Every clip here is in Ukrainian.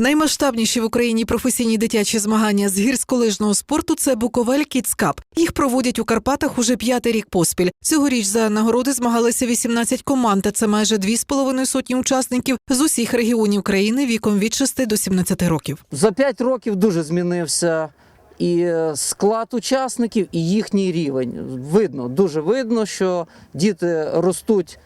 Наймасштабніші в Україні професійні дитячі змагання з гірськолижного спорту це Буковель Кіцкап. Їх проводять у Карпатах уже п'ятий рік поспіль. Цьогоріч за нагороди змагалися 18 команд. Це майже дві з половиною сотні учасників з усіх регіонів країни віком від 6 до 17 років. За 5 років дуже змінився і е, склад учасників, і їхній рівень. Видно, дуже видно, що діти ростуть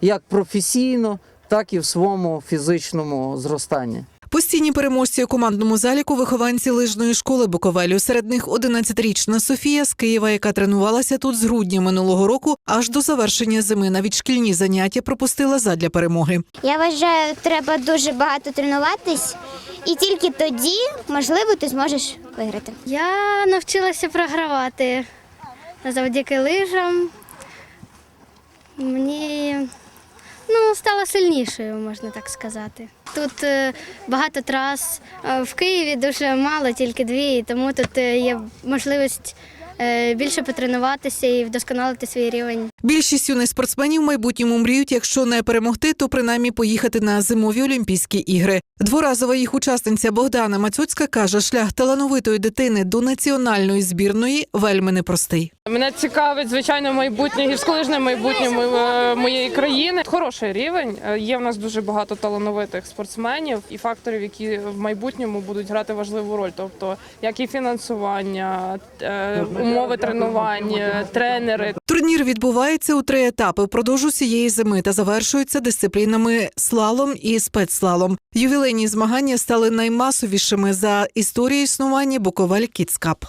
як професійно, так і в своєму фізичному зростанні. Постійні переможці у командному заліку вихованці лижної школи Буковелю. Серед них 11-річна Софія з Києва, яка тренувалася тут з грудня минулого року аж до завершення зими. Навіть шкільні заняття пропустила задля перемоги. Я вважаю, треба дуже багато тренуватись, і тільки тоді, можливо, ти зможеш виграти. Я навчилася програвати завдяки лижам. Мені стала сильнішою, можна так сказати. Тут е, багато трас. Е, В Києві дуже мало, тільки дві, тому тут е, є можливість більше потренуватися і вдосконалити свій рівень. Більшість юних спортсменів в майбутньому мріють, якщо не перемогти, то принаймні поїхати на зимові Олімпійські ігри. Дворазова їх учасниця Богдана Мацьоцька каже, шлях талановитої дитини до національної збірної вельми непростий. Мене цікавить звичайно майбутнє гірськолижне майбутнє моєї країни. Хороший рівень. Е, Є в нас дуже багато талановитих спортсменів і факторів, які в майбутньому будуть грати важливу роль. Тобто, як і фінансування, е, умови тренувань, е, тренери. Турнір відбувається у три етапи впродовж усієї зими та завершується дисциплінами слалом і спецслалом. Ювілейні змагання стали наймасовішими за історію існування Буковель Кіцкап.